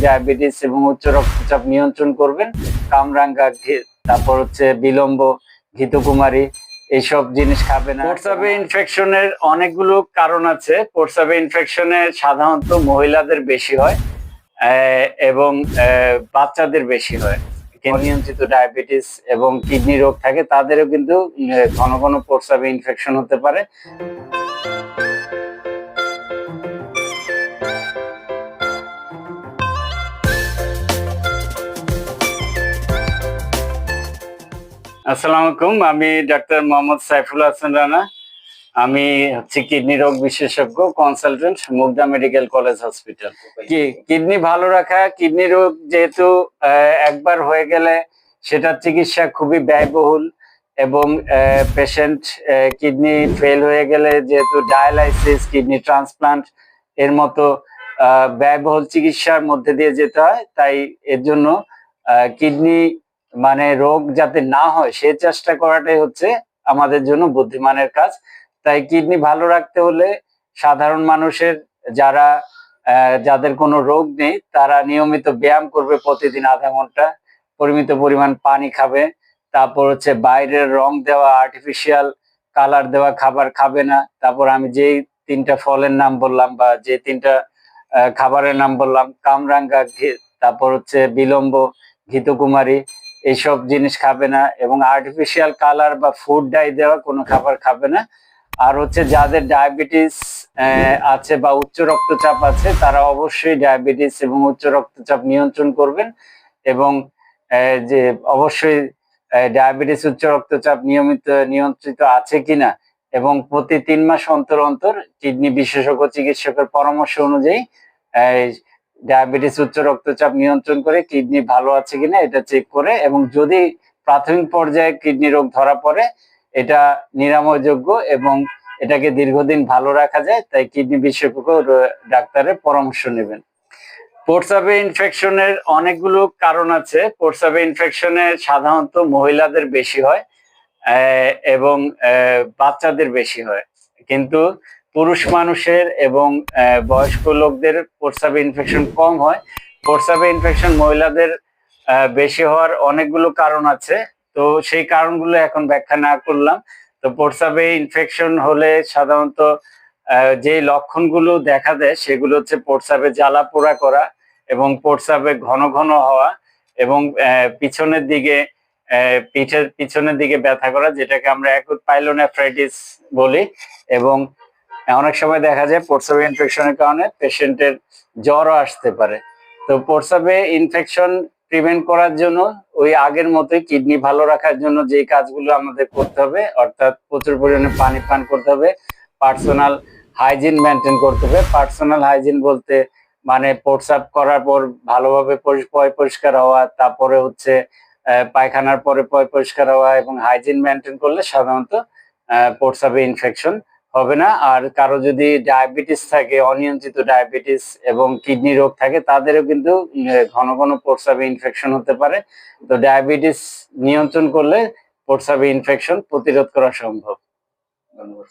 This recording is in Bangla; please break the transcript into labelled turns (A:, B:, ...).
A: ডায়াবেটিস এবং উচ্চ রক্তচাপ নিয়ন্ত্রণ করবেন কামরাঙ্গা ঘি- তারপর হচ্ছে বিলম্ব ঘিতকুমারী এইসব জিনিস খাবে না প্রস্রাবে ইনফেকশনের অনেকগুলো কারণ আছে। প্রস্রাবে ইনফেকশনে সাধারণত মহিলাদের বেশি হয় এবং বাচ্চাদের বেশি হয়। অনিয়ন্ত্রিত ডায়াবেটিস এবং কিডনি রোগ থাকে তাদেরও কিন্তু ঘন ঘন প্রস্রাবে ইনফেকশন হতে পারে। আসসালামু আলাইকুম আমি ডাক্তার মোহাম্মদ সাইফুল হাসান রানা। আমি হচ্ছে কিডনি রোগ বিশেষজ্ঞ consultant Mugda medical college hospital. কি কিডনি ভালো রাখা কিডনি রোগ যেহেতু একবার হয়ে গেলে সেটার চিকিৎসা খুবই ব্যয়বহুল এবং পেশেন্ট কিডনি ফেল হয়ে গেলে যেহেতু ডায়ালাইসিস কিডনি ট্রান্সপ্লান্ট এর মতো আহ, ব্যয়বহুল চিকিৎসার মধ্যে দিয়ে যেতে হয় তাই এর জন্য কিডনি মানে রোগ যাতে না হয়, সে চেষ্টা করাটাই হচ্ছে আমাদের জন্য বুদ্ধিমানের কাজ। তাই কিডনি ভালো রাখতে হলে সাধারণ মানুষের যারা যাদের কোনো রোগ নেই, তারা নিয়মিত ব্যায়াম করবে প্রতিদিন আধা ঘণ্টা, পরিমিত পরিমাণ পানি খাবে। তারপর হচ্ছে বাইরের রং দেওয়া আর্টিফিশিয়াল কালার দেওয়া খাবার খাবে না। তারপর আমি যেই তিনটা ফলের নাম বললাম বা যে তিনটা খাবারের নাম বললাম, কামরাঙ্গা তারপর হচ্ছে বিলম্ব, ঘিতকুমারী এইসব জিনিস খাবে না এবং আর্টিফিশিয়াল কালার বা ফুড ডাই দেওয়া কোনো খাবার খাবে না। আর হচ্ছে যাদের ডায়াবেটিস আছে বা উচ্চ রক্তচাপ আছে, তারা অবশ্যই ডায়াবেটিস এবং উচ্চ রক্তচাপ নিয়ন্ত্রণ করবেন এবং যে অবশ্যই ডায়াবেটিস উচ্চ রক্তচাপ নিয়মিত, নিয়ন্ত্রিত আছে কিনা এবং প্রতি তিন মাস অন্তর অন্তর কিডনি বিশেষজ্ঞ চিকিৎসকের পরামর্শ অনুযায়ী ডায়াবেটিস, উচ্চ রক্তচাপ নিয়ন্ত্রণ করে কিডনি ভালো আছে কিনা এটা চেক করে এবং যদি প্রাথমিক পর্যায়ে কিডনি রোগ ধরা পড়ে, এটা নিরাময়যোগ্য এবং এটাকে দীর্ঘদিন ভালো রাখা যায়, তাই কিডনি বিশেষজ্ঞ ডাক্তারের পরামর্শ নেবেন। প্রস্রাবে ইনফেকশনের অনেকগুলো কারণ আছে। প্রস্রাবে ইনফেকশনে সাধারণত মহিলাদের বেশি হয় এবং বাচ্চাদের বেশি হয়। কিন্তু পুরুষ মানুষের এবং বয়স্ক লোকদের প্রস্রাবে ইনফেকশন কম হয়। প্রস্রাবে ইনফেকশন মহিলাদের বেশি হওয়ার অনেকগুলো কারণ আছে। তো সেই কারণগুলো এখন ব্যাখ্যা না করলাম। তো প্রস্রাবে ইনফেকশন হলে সাধারণত যে লক্ষণগুলো দেখা দেয় সেগুলো হচ্ছে প্রস্রাবে জ্বালা পোড়া করা এবং প্রস্রাবে ঘন ঘন হওয়া এবং পিছনের দিকে পিঠের পিছনের দিকে ব্যথা করা, যেটাকে আমরা একুট পাইলোনেফ্রাইটিস বলি এবং অনেক সময় দেখা যায় প্রস্রাবে ইনফেকশনের কারণে পেশেন্টের জ্বরও আসতে পারে। তো প্রস্রাবে ইনফেকশন প্রিভেন্ট করার জন্য, ওই আগের মতোই কিডনি ভালো রাখার জন্য যে কাজগুলো আমাদের করতে হবে, অর্থাৎ প্রচুর পরিমাণে পানি পান করতে হবে পার্সোনাল হাইজিন মেনটেন করতে হবে। পার্সোনাল হাইজিন বলতে মানে প্রস্রাব করার পর ভালোভাবে পয় পরিষ্কার হওয়া, তারপরে হচ্ছে পায়খানার পরে পয় পরিষ্কার হওয়া এবং হাইজিন মেনটেন করলে সাধারণত প্রস্রাবে ইনফেকশন হবে না। আর কারও যদি ডায়াবেটিস থাকে, অনিয়ন্ত্রিত ডায়াবেটিস এবং কিডনি রোগ থাকে, তাদেরও কিন্তু ঘন ঘন প্রস্রাবে ইনফেকশন হতে পারে। তো ডায়াবেটিস নিয়ন্ত্রণ করলে প্রস্রাবে ইনফেকশন প্রতিরোধ করা সম্ভব।
B: ধন্যবাদ।